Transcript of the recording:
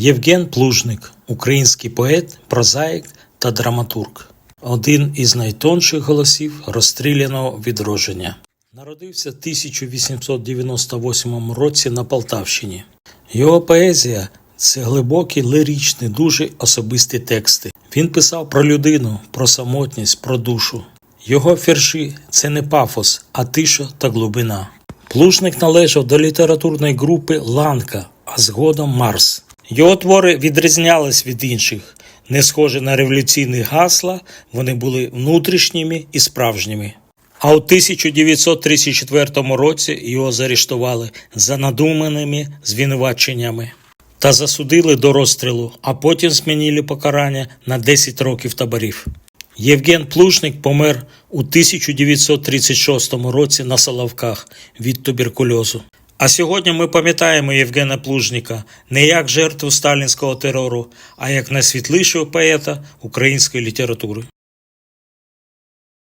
Євген Плужник, український поет, прозаїк та драматург, один із найтонших голосів розстріляного відродження. Народився в 1898 році на Полтавщині. Його поезія це глибокі, лиричні, дуже особисті тексти. Він писав про людину, про самотність, про душу. Його вірші це не пафос, а тиша та глибина. Плужник належав до літературної групи Ланка, а згодом Марс. Його твори відрізнялись від інших. Не схожі на революційні гасла, вони були внутрішніми і справжніми. А у 1934 році його заарештували за надуманими звинуваченнями та засудили до розстрілу, а потім змінили покарання на 10 років таборів. Євген Плушник помер у 1936 році на Соловках від туберкульозу. А сьогодні ми пам'ятаємо Євгена Плужника не як жертву сталінського терору, а як найсвітлішого поета української літератури.